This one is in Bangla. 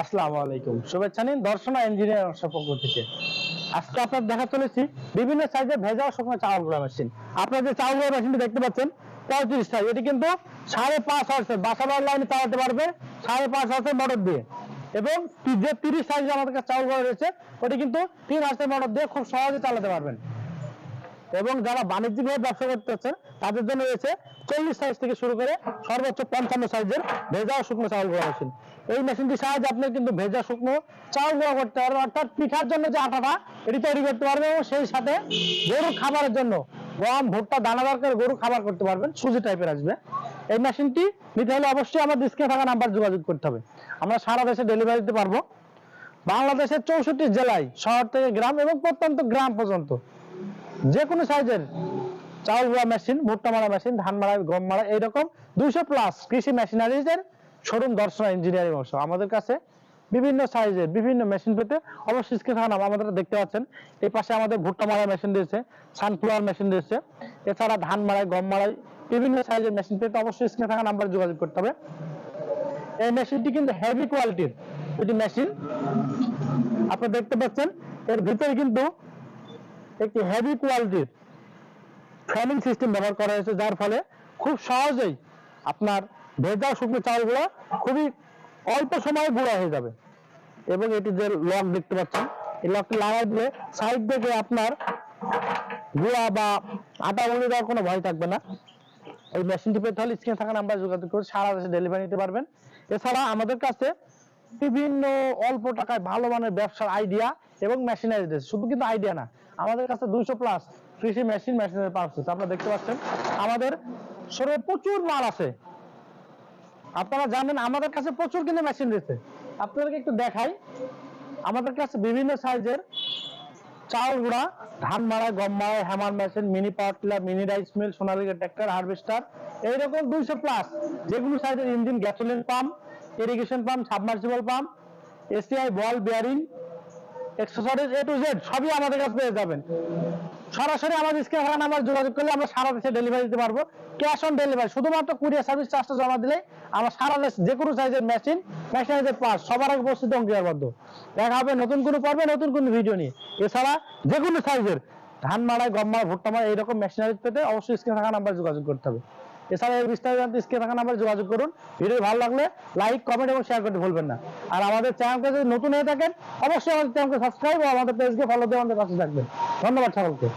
আসসালামু আলাইকুম। শুভেচ্ছা নিন দর্শনা ইঞ্জিনিয়ার পক্ষ থেকে। আজকে আপনার দেখা চলেছি বিভিন্ন সাইজে ভেজা শুকনো চাউল গুঁড়া মেশিন আপনার যে চাউল গুঁড়া মেশিনটি দেখতে পাচ্ছেন, পঁয়ত্রিশ সাইজ এটি কিন্তু সাড়ে পাঁচ হর্সের বাসাবার লাইনে চালাতে পারবে সাড়ে পাঁচ হর্সের মোটর দিয়ে। এবং যে তিরিশ সাইজে আমাদের কাছে চাউল গুঁড়া রয়েছে, ওটি কিন্তু তিন হর্সের মোটর দিয়ে খুব সহজে চালাতে পারবেন। এবং যারা বাণিজ্যিকভাবে ব্যবসা করতে চাচ্ছেন, তাদের জন্য রয়েছে চল্লিশ সাইজ থেকে শুরু করে সর্বোচ্চ পঞ্চান্ন সাইজের ভেজা শুকনো চাউল গুঁড়া মেশিন এই মেশিনটির সাহায্যে আপনি কিন্তু ভেজা, শুকনো চাউল গুঁড়া করতে পারবেন। অর্থাৎ পিঠার জন্য যে আটাটা, এটি তৈরি করতে পারবেন এবং সেই সাথে গরুর খাবারের জন্য গম, ভুট্টা, দানা করে গরু খাবার করতে পারবেন। সুজি টাইপের আসবে। এই মেশিনটি নিতে হলে অবশ্যই আমার স্ক্রিনে থাকা নাম্বার যোগাযোগ করতে হবে। আমরা সারা দেশে ডেলিভারি দিতে পারব। বাংলাদেশের চৌষট্টি জেলায়, শহর থেকে গ্রাম এবং প্রত্যন্ত গ্রাম পর্যন্ত। যে কোনো সাইজের চাউল গুঁড়া মেশিন ভুট্টা মারা মেশিন ধান মারা, গম মারা, এইরকম দুইশো প্লাস কৃষি মেশিনারিজের শোরুম দর্শন ইঞ্জিনিয়ারিং অংশ। আমাদের কাছে বিভিন্ন সাইজের বিভিন্ন মেশিন পেতে অবশ্যই স্ক্রিনে থাকা নাম আমাদের দেখতে পাচ্ছেন। এই পাশে আমাদের ভুট্টা মারা মেশিন রয়েছে সানফ্লাওয়ার মেশিন রয়েছে। এছাড়া ধান মারাই গম মারাই বিভিন্ন সাইজের মেশিন পেতে অবশ্যই স্ক্রিনে থাকা নাম্বার যোগাযোগ করতে হবে। এই মেশিনটি কিন্তু হেভি কোয়ালিটির এটি মেশিন আপনি দেখতে পাচ্ছেন, এর ভিতরে কিন্তু একটি হেভি কোয়ালিটির ফ্যানিং সিস্টেম ব্যবহার করা হয়েছে, যার ফলে খুব সহজেই আপনার ভেজা শুকনো চাউলগুলো খুবই অল্প সময়ে গুঁড়া হয়ে যাবে। এবং এটি যে লক দেখতে পাচ্ছেন, এই লকটি লাগাই দিলে সাইড থেকে আপনার গুঁড়া বা আটা গুঁড়ি দেওয়ার কোনো ভয় থাকবে না। এই মেশিনটি পেতে হলে স্ক্রিনে থাকা নাম্বার যোগাযোগ করে সারা দেশে ডেলিভারি নিতে পারবেন। এছাড়া আমাদের কাছে বিভিন্ন অল্প টাকায় ভালো মানের ব্যবসার আইডিয়া এবং মেশিনারি রয়েছে শুধু কিন্তু আইডিয়া না, আমাদের কাছে দুইশো প্লাস কৃষি মেশিন মেশিনারি পার্টস আছে। আপনারা দেখতে পাচ্ছেন, আমাদের শোরুমে প্রচুর মাল আছে। আপনারা জানেন, আমাদের কাছে প্রচুর কিন্তু মেশিন রয়েছে। আপনাদেরকে একটু দেখাই, আমাদের কাছে বিভিন্ন সাইজের চাউল গুঁড়া, ধান মারা গম মারা hammer machine mini power tiller mini rice mill Sonalika tractor harvester এইরকম দুইশো প্লাস যেগুলো সাইজের engine gasoline pump irrigation pump submersible pump ACI ball bearing accessories A to Z সবই আমাদের কাছে পেয়ে যাবেন। সরাসরি আমাদের স্ক্রিনে থাকা নাম্বার যোগাযোগ করলে আমরা সারা দেশে ডেলিভারি দিতে পারব। ক্যাশ অন ডেলিভারি শুধুমাত্র কুরিয়ার সার্ভিস চার্জটা জমা দিলেই আমরা সারা দেশ যে কোনো সাইজের মেশিন মেশিনারিজের পার্ট সবার আগে উপস্থিত অঙ্গীকারবদ্ধ দেখা হবে নতুন কোনো পর্বে, নতুন কোনো ভিডিও নিয়ে। এছাড়া যে কোনো সাইজের ধান মাড়াই গম মাড়া ভুট্টা মাড়া এইরকম মেশিনারিজ পেতে অবশ্যই স্ক্রিনে থাকা নাম্বার যোগাযোগ করতে হবে। এছাড়া এই বিস্তারিত জানতে স্ক্রিনে থাকা নাম্বারে যোগাযোগ করুন। ভিডিও ভালো লাগলে লাইক কমেন্ট এবং শেয়ার করতে ভুলবেন না। আর আমাদের চ্যানেলকে যদি নতুন হয়ে থাকেন, অবশ্যই আমাদের চ্যানেলকে সাবস্ক্রাইব ও আমাদের পেজকে ফলো দিয়ে আমাদের পাশে থাকবেন। ধন্যবাদ সকলকে।